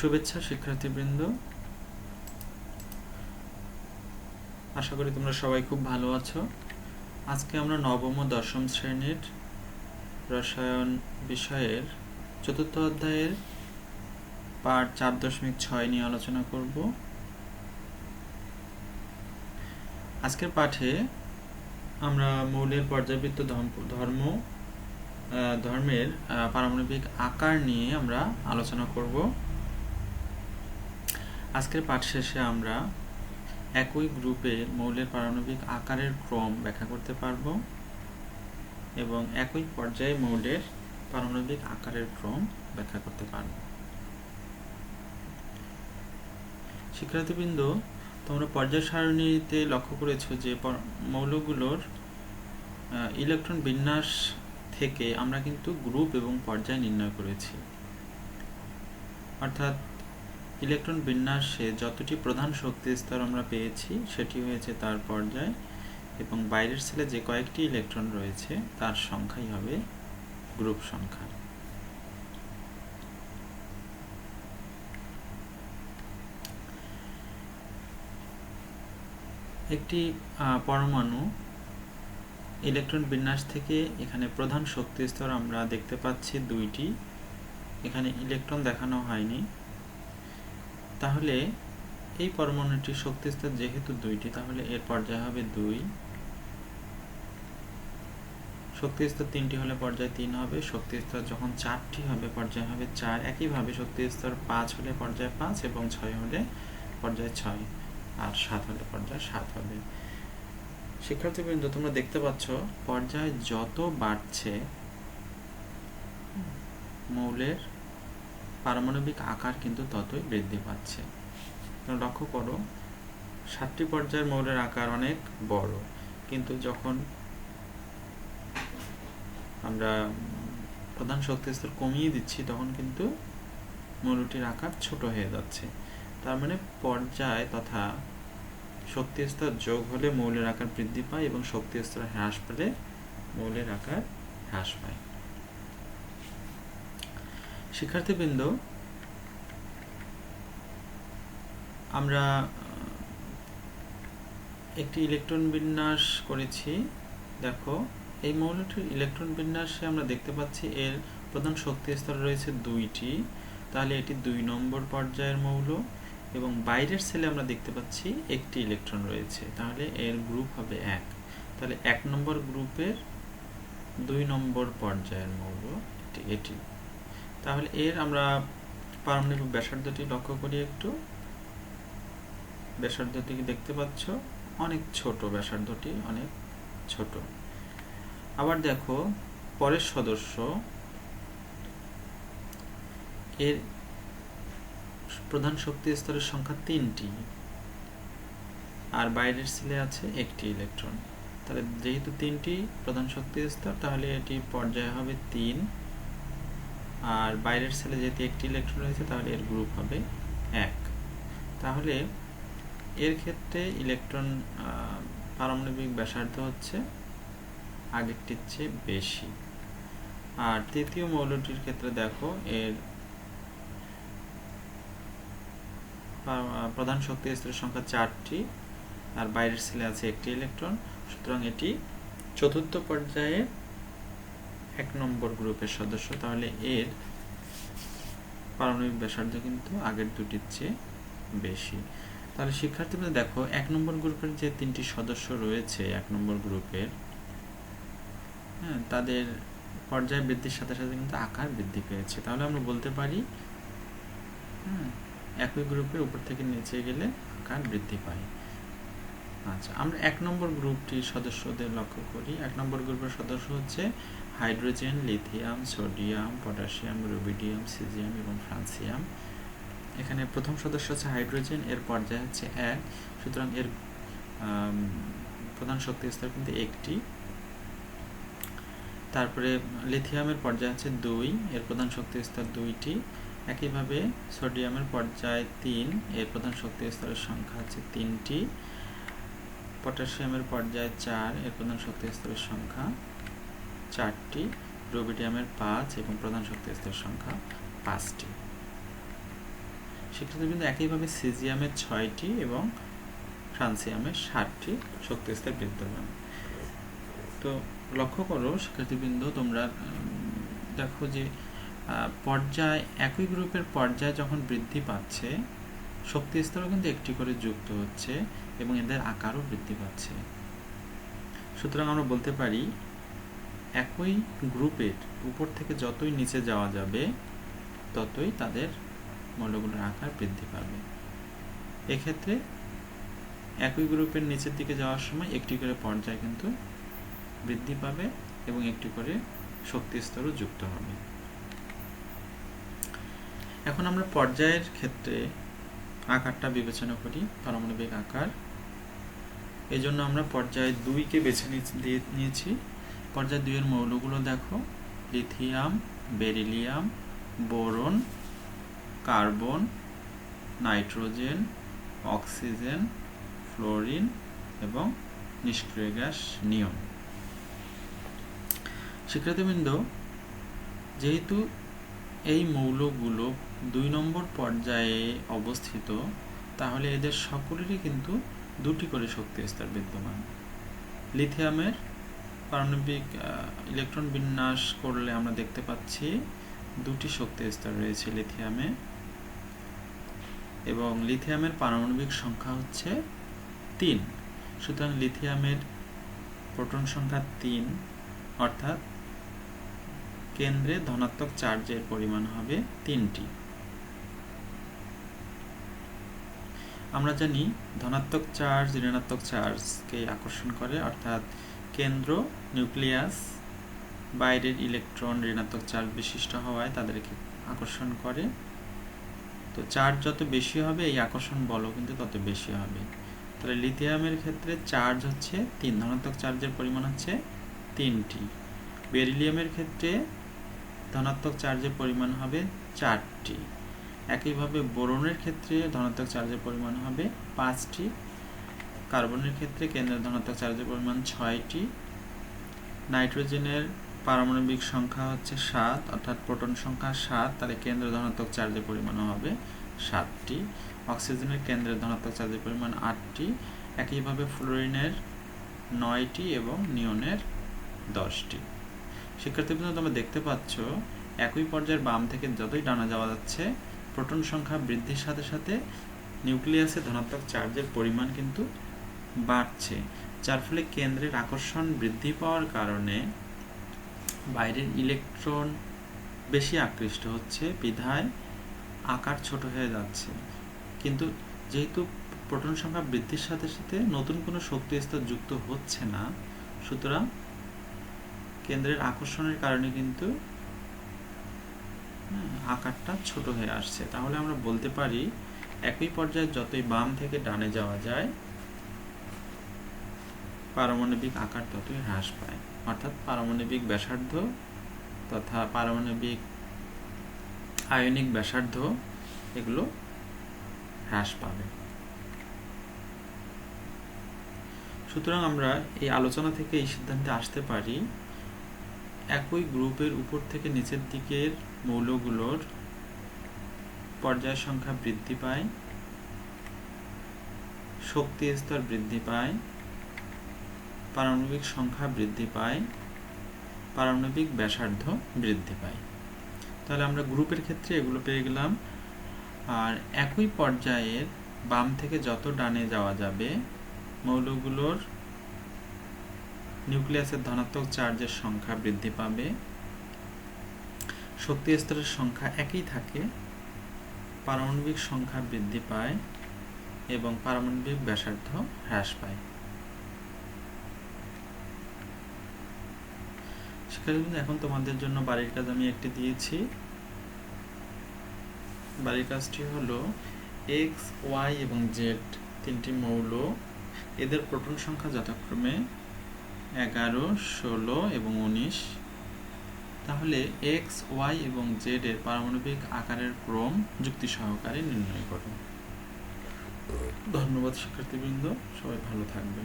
শুভেচ্ছা, শিক্ষার্থীবৃন্দ। আশা করি তোমরা সবাই খুব ভালো আছো। আজকে আমরা নবম ও দশম শ্রেণির রসায়ন বিষয়ের চতুর্থ অধ্যায়ের পাঠ চার দশমিক ছয় নিয়ে আলোচনা করব। আজকের পাঠে আমরা মৌলের পর্যাবৃত্ত ধর্ম- ধর্মের পারমাণবিক আকার নিয়ে আমরা আলোচনা করব। আজকের পাঠ শেষে আমরা একই গ্রুপে মৌলের পারমাণবিক আকারের ক্রম ব্যাখ্যা করতে পারব এবং একই পর্যায়ে মৌলের পারমাণবিক আকারের ক্রম ব্যাখ্যা করতে পারব। শিক্ষার্থীবৃন্দ, তোমরা পর্যায় সারণীতে লক্ষ্য করেছ যে মৌলগুলোর ইলেকট্রন বিন্যাস থেকে আমরা কিন্তু গ্রুপ এবং পর্যায় নির্ণয় করেছি। অর্থাৎ ইলেকট্রন বিন্যাসে যতটি প্রধান শক্তি স্তর আমরা পেয়েছি, সেটি হয়েছে তার পর্যায় এবং বাইরের সেলে যে কয়েকটি ইলেকট্রন রয়েছে, তার সংখ্যাই হবে গ্রুপ সংখ্যা। একটি পরমাণু ইলেকট্রন বিন্যাস থেকে এখানে প্রধান শক্তি স্তর আমরা দেখতে পাচ্ছি দুইটি। এখানে ইলেকট্রন দেখানো হয়নি। তাহলে এই পরমাণুটির শক্তি স্তর যেহেতু দুইটি, তাহলে এর পর্যায় হবে দুই। শক্তি স্তর তিনটি হলে পর্যায় তিন হবে শক্তি স্তর যখন চারটি হবে, পর্যায় হবে চার। একইভাবে শক্তি স্তর পাঁচ হলে পর্যায় পাঁচ এবং ছয় হলে পর্যায় ছয়, আর সাত হলে পর্যায় সাত হবে। শিক্ষার্থীবৃন্দ তোমরা দেখতে পাচ্ছ, পর্যায় যত বাড়ছে, মৌলের পারমাণবিক আকার কিন্তু ততই বৃদ্ধি পাচ্ছে। লক্ষ্য করো, সাতটি পর্যায়ের মৌলের আকার অনেক বড়, কিন্তু যখন আমরা প্রধান শক্তি স্তর কমিয়ে দিচ্ছি, তখন কিন্তু মৌলটির আকার ছোট হয়ে যাচ্ছে। তার মানে পর্যায় তথা শক্তি স্তর যোগ হলে মৌলের আকার বৃদ্ধি পায় এবং শক্তি স্তর হ্রাস পেলে মৌলের আকার হ্রাস পায়। শিক্ষার্থীবৃন্দ, আমরা একটি ইলেকট্রন বিন্যাস করেছি। দেখো, এই মৌলটির ইলেকট্রন বিন্যাসে আমরা দেখতে পাচ্ছি এর প্রধান শক্তি স্তর রয়েছে দুইটি। তাহলে এটি দুই নম্বর পর্যায়ের মৌল এবং বাইরের সেলে আমরা দেখতে পাচ্ছি একটি ইলেকট্রন রয়েছে। তাহলে এর গ্রুপ হবে এক। তাহলে এক নম্বর গ্রুপের দুই নম্বর পর্যায়ের মৌল এটি এটি। তাহলে এর আমরা পারমাণবিক ব্যাসার্ধটি লক্ষ্য করি একটু। ব্যাসার্ধটি দেখতে পাচ্ছ? অনেক ছোট ব্যাসার্ধটি, অনেক ছোট। আবার দেখো, পরের সদস্য এর প্রধান শক্তি স্তরের সংখ্যা তিনটি। আর বাইরের সেলে আছে একটি ইলেকট্রন। তাহলে যেহেতু তিনটি প্রধান শক্তি স্তর, তাহলে এটি পর্যায় হবে তিন। আর বাইরের সেলে যেহেতু একটি ইলেকট্রন রয়েছে, তাহলে এর গ্রুপ হবে এক। তাহলে এর ক্ষেত্রে ইলেকট্রন পারমাণবিক ব্যাসার্ধ হচ্ছে আগেরটির চেয়ে বেশি। আর তৃতীয় মৌলটির ক্ষেত্রে দেখো, এর প্রধান শক্তি স্তরের সংখ্যা চারটি, আর বাইরের সেলে আছে একটি ইলেকট্রন সুতরাং এটি চতুর্থ পর্যায়ে এক নম্বর গ্রুপের সদস্য, তাহলে এর পারমাণবিক ব্যাসার্ধ কিন্তু আগের দুটির চেয়ে বেশি। তাহলে শিক্ষার্থীরা দেখো, এক নম্বর গ্রুপের যে তিনটি সদস্য রয়েছে, এক নম্বর গ্রুপের হ্যাঁ তাদের পর্যায় বৃদ্ধির সাথে সাথে কিন্তু আকার বৃদ্ধি পেয়েছে। তাহলে আমরা বলতে পারি হ্যাঁ একই গ্রুপের উপর থেকে নিচে গেলে আকার বৃদ্ধি পায়। আচ্ছা আমরা এক নম্বর গ্রুপটির সদস্যদের লক্ষ্য করি। এক নম্বর গ্রুপের সদস্য হচ্ছে hydrogen, lithium, sodium, potassium, rubidium, caesium এবং ফ্রান্সিয়াম। এখানে প্রথম সদস্য হচ্ছে হাইড্রোজেন, এর পর্যায় হচ্ছে এক। সুতরাং এর প্রধান শক্তি স্তর কিন্তু একটি। তারপরে লিথিয়ামের পর্যায় হচ্ছে দুই, এর প্রধান শক্তি স্তর দুইটি। একইভাবে সোডিয়ামের পর্যায় তিন, এর প্রধান শক্তি স্তরের সংখ্যা হচ্ছে তিনটি। পটাশিয়ামের পর্যায় চার, এর প্রধান শক্তি স্তরের সংখ্যা চারটি রুবিডিয়ামের পাঁচ এবং প্রধান শক্তি স্তরের সংখ্যা পাঁচটি। শিক্ষার্থীবৃন্দ একইভাবে সিজিয়ামের ছয়টি এবং ফ্রান্সিয়ামের ষাটটি শক্তি স্তর বিদ্যমান। তো লক্ষ্য করো, শিক্ষার্থীবৃন্দ, তোমরা দেখো যে পর্যায়, একই গ্রুপের পর্যায় যখন বৃদ্ধি পাচ্ছে, শক্তি স্তরও কিন্তু একটি করে যুক্ত হচ্ছে এবং এদের আকারও বৃদ্ধি পাচ্ছে। সুতরাং আমরা বলতে পারি একই গ্রুপের উপর থেকে যতই নিচে যাওয়া যাবে, ততই তাদের মৌলগুলোর আকার বৃদ্ধি পাবে। এক্ষেত্রে একই গ্রুপের নিচের দিকে যাওয়ার সময় একটি করে পর্যায় কিন্তু বৃদ্ধি পাবে এবং একটি করে শক্তি স্তরও যুক্ত হবে। এখন আমরা পর্যায়ের ক্ষেত্রে আকারটা বিবেচনা করি, পারমাণবিক আকার। এই জন্য আমরা পর্যায় দুইকে বেছে নিয়েছি। পর্যায় দুইয়ের মৌলগুলো দেখো। Lithium, beryllium, boron, carbon, nitrogen, oxygen, fluorine এবং নিষ্ক্রিয় গ্যাস নিয়ন শিক্ষার্থীবৃন্দ, যেহেতু এই মৌলগুলো দুই নম্বর পর্যায়ে অবস্থিত, তাহলে এদের সকলেরই কিন্তু দুটি করে শক্তি স্তর বিদ্যমান। লিথিয়ামের পারমাণবিক ইলেকট্রন বিন্যাস করলে আমরা দেখতে পাচ্ছি দুটি শক্তি স্তর রয়েছে লিথিয়ামে এবং লিথিয়ামের পারমাণবিক সংখ্যা হচ্ছে তিন। সুতরাং লিথিয়ামের প্রোটন সংখ্যা তিন, অর্থাৎ কেন্দ্রে ধনাত্মক চার্জের পরিমাণ হবে তিনটি। আমরা জানি ধনাত্মক চার্জ ঋণাত্মক চার্জকে আকর্ষণ করে, অর্থাৎ কেন্দ্র, নিউক্লিয়াস, বাইরের ইলেকট্রন ঋণাত্মক চার্জ বিশিষ্ট হওয়ায় তাদেরকে আকর্ষণ করে। তো চার্জ যত বেশি হবে, এই আকর্ষণ বলও কিন্তু তত বেশি হবে। তাহলে লিথিয়ামের ক্ষেত্রে চার্জ হচ্ছে তিন, ধনাত্মক চার্জের পরিমাণ হচ্ছে তিনটি। বেরিলিয়ামের ক্ষেত্রে ধনাত্মক চার্জের পরিমাণ হবে চারটি। একইভাবে বোরনের ক্ষেত্রে ধনাত্মক চার্জের পরিমাণ হবে পাঁচটি। কার্বনের ক্ষেত্রে কেন্দ্রের ধনাত্মক চার্জের পরিমাণ ছয়টি। নাইট্রোজেনের পারমাণবিক সংখ্যা হচ্ছে সাত, অর্থাৎ প্রোটন সংখ্যা সাত, তাহলে কেন্দ্রের ধনাত্মক চার্জের পরিমাণ হবে সাতটি। অক্সিজেনের কেন্দ্রের ধনাত্মক চার্জের পরিমাণ আটটি। একইভাবে ফ্লোরিনের নয়টি এবং নিয়নের দশটি। শিক্ষার্থীবৃন্দ তোমরা দেখতে পাচ্ছ, একই পর্যায়ের বাম থেকে যতই ডানা যাওয়া যাচ্ছে, প্রোটন সংখ্যা বৃদ্ধির সাথে সাথে নিউক্লিয়াসে ধনাত্মক চার্জের পরিমাণ কিন্তু বাড়ছে যার ফলে কেন্দ্রের আকর্ষণ বৃদ্ধি পাওয়ার কারণে বাইরের ইলেকট্রন বেশি আকৃষ্ট হচ্ছে বিধায় আকার ছোট হয়ে যাচ্ছে। কিন্তু যেহেতু প্রোটন সংখ্যা বৃদ্ধির সাথে সাথে নতুন কোনো শক্তি স্তর যুক্ত হচ্ছে না সুতরাং কেন্দ্রের আকর্ষণের কারণে কিন্তু হ্যাঁ, আকারটা ছোট হয়ে আসছে। তাহলে আমরা বলতে পারি একই পর্যায়ে যতই বাম থেকে ডানে যাওয়া যায় পারমাণবিক আকার ততই হ্রাস পায়। অর্থাৎ পারমাণবিক ব্যাসার্ধ তথা পারমাণবিক আয়নিক ব্যাসার্ধ এগুলো হ্রাস পাবে। সুতরাং আমরা এই আলোচনা থেকে এই সিদ্ধান্তে আসতে পারি, একই গ্রুপের উপর থেকে নিচের দিকের মৌলগুলোর পর্যায় সংখ্যা বৃদ্ধি পায়, শক্তি স্তর বৃদ্ধি পায় পারমাণবিক সংখ্যা বৃদ্ধি পায়, পারমাণবিক ব্যাসার্ধ বৃদ্ধি পায়। তাহলে আমরা গ্রুপের ক্ষেত্রে এগুলো পেয়ে গেলাম। আর একই পর্যায়ের বাম থেকে যত ডানে যাওয়া যাবে, মৌলগুলোর নিউক্লিয়াসের ধনাত্মক চার্জের সংখ্যা বৃদ্ধি পাবে। শক্তি স্তরের সংখ্যা একই থাকে, পারমাণবিক সংখ্যা বৃদ্ধি পায় এবং পারমাণবিক ব্যাসার্ধ হ্রাস পায়। শিক্ষার্থীবৃন্দ এখন তোমাদের জন্য বাড়ির কাজ আমি একটি দিয়েছি। বাড়ির কাজটি হলো এক্স ওয়াই এবং জেড তিনটি মৌল। এদের প্রোটন সংখ্যা যথাক্রমে এগারো, ষোলো এবং উনিশ। তাহলে এক্স ওয়াই এবং জেড এর পারমাণবিক আকারের ক্রম যুক্তি সহকারে নির্ণয় করো। ধন্যবাদ, শিক্ষার্থীবৃন্দ। সবাই ভালো থাকবে